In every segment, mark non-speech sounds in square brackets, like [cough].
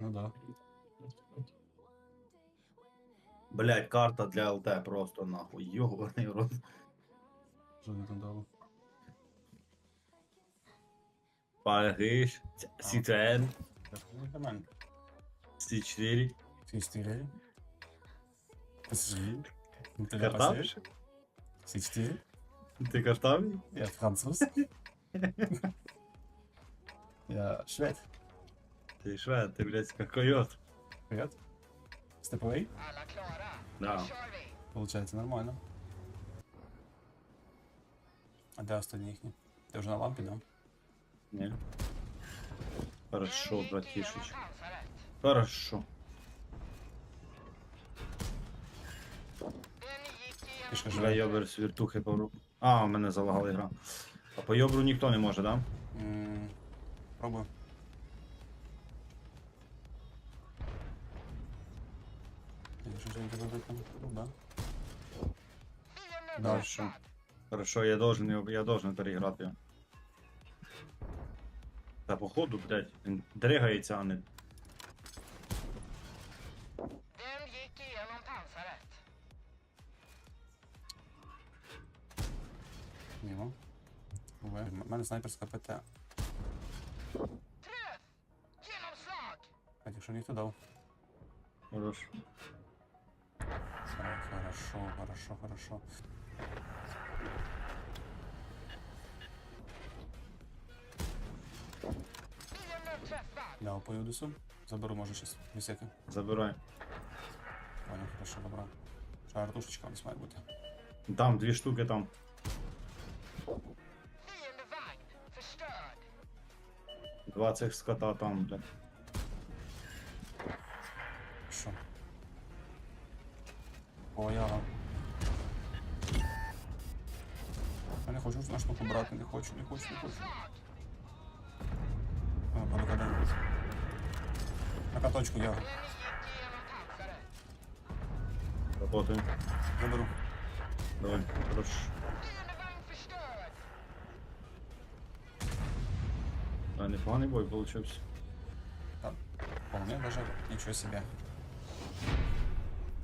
Ну да. Блять, карта для ЛТ просто нахуй. Йобаний рот. Що вони там дали? Париж, Citroen, Так, ну для мене. C4. Всі стилі. PSG. Ти Картав? Всі стилі. Ти картавий? Я француз. [laughs] Я швед. Ти швед, ти, блядь, как койот. Привет. Степовий? Alla klara? Да. Då kör vi! Получається нормально. А де останні їхні? Ти вже на лампі, да? Ні. Хорошо, Den gick братішич. igenom pansaret. Хорошо. Den gick Пішка igenom Живе йобер з віртухи по А, в мене залагала гра. А по йобру ніхто не може, да? М, Пробую. Якщо ж не буде там, ну да. Fienden Да. Хорошо. Я должен, його- я должен переграти його. Та походу, блядь, він дригається, а не. Den gick igenom pansaret. Мімо. Уве. У мене снайперська ПТ. Genomslag! А якщо ніхто дав. Хорош. Хорошо, хорошо, хорошо. Я по Юдису. Заберу, може, щас. Висяки. Забирай. Понял, хорошо, добра. Ще артушечка у нас має бути. Там дві штуки там. Два цих скота там, блядь. Що? О, я. Не хочу на штуку брати, не хочу, не хочу, не хочу. А, подокадай. На каточку я. Работаємо. заберу. Давай. Хорош. А непоганий бой получився. Там, вполне даже ничего себе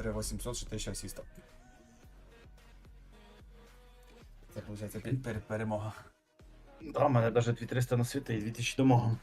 3800 ще 1000 асістів. Це, виходить, пер- пер- перемога. Да, в мене навіть 2300 на світі і 2000 домога.